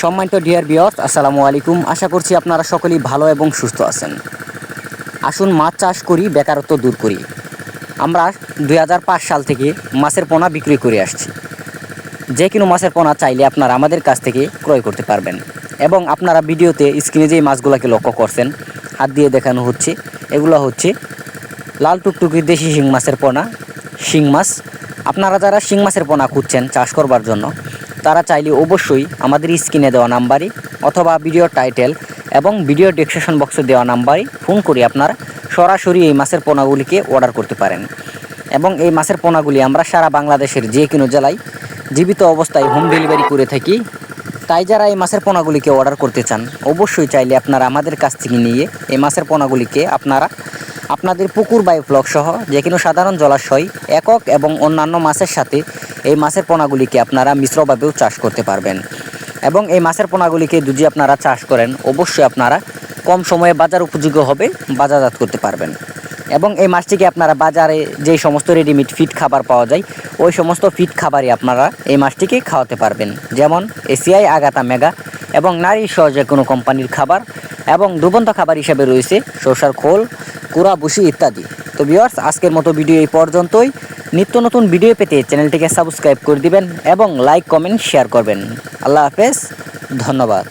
সম্মানিত ডিয়ার বিয়স আসসালামু আলাইকুম। আশা করছি আপনারা সকলেই ভালো এবং সুস্থ আছেন। আসুন মাছ চাষ করি, বেকারত্ব দূর করি। আমরা দু হাজার পাঁচ সাল থেকে মাছের পোনা বিক্রি করে আসছি। যে কোনো মাছের পোনা চাইলে আপনারা আমাদের কাছ থেকে ক্রয় করতে পারবেন। এবং আপনারা ভিডিওতে স্ক্রিনে যেই মাছগুলোকে লক্ষ্য করছেন, হাত দিয়ে দেখানো হচ্ছে, এগুলো হচ্ছে লাল টুকটুকি দেশি শিং মাছের পোনা, শিং মাছ। আপনারা যারা শিং মাছের পোনা খুঁজছেন চাষ করবার জন্য তারা চাইলে অবশ্যই আমাদের স্ক্রিনে দেওয়া নাম্বারে অথবা ভিডিও টাইটেল এবং ভিডিও ডিসক্রিপশন বক্সে দেওয়া নাম্বারে ফোন করে আপনারা সরাসরি এই মাছের পোনাগুলিকে অর্ডার করতে পারেন। এবং এই মাছের পোনাগুলি আমরা সারা বাংলাদেশের যে কোনো জেলায় জীবিত অবস্থায় হোম ডেলিভারি করে থাকি। তাই যারা এই মাছের পোনাগুলিকে অর্ডার করতে চান, অবশ্যই চাইলে আপনারা আমাদের কাছ থেকে নিয়ে এই মাছের পোনাগুলিকে আপনারা আপনাদের পুকুর বায়ু ফ্লক সহ যে কোনো সাধারণ জলাশয়, একক এবং অন্যান্য মাছের সাথে এই মাছের পোনাগুলিকে আপনারা মিশ্রভাবেও চাষ করতে পারবেন। এবং এই মাছের পোনাগুলিকে যদি আপনারা চাষ করেন, অবশ্যই আপনারা কম সময়ে বাজার উপযোগ্য হবে, বাজারজাত করতে পারবেন। এবং এই মাছটিকে আপনারা বাজারে যেই সমস্ত রেডিমেড ফিট খাবার পাওয়া যায়, ওই সমস্ত ফিট খাবারই আপনারা এই মাছটিকে খাওয়াতে পারবেন। যেমন এসিআই, আগাতা, মেগা এবং নারী সহ যে কোনো কোম্পানির খাবার এবং ডুবন্ত খাবার হিসেবে রয়েছে সরষার খোল কুড়া বুসি ইত্যাদি। তো ভিওয়ার্স আজকের মতো ভিডিও এই পর্যন্তই। নিত্য নতুন ভিডিও পেতে চ্যানেলটিকে সাবস্ক্রাইব করে দিবেন এবং লাইক, কমেন্ট, শেয়ার করবেন। আল্লাহ হাফেজ, ধন্যবাদ।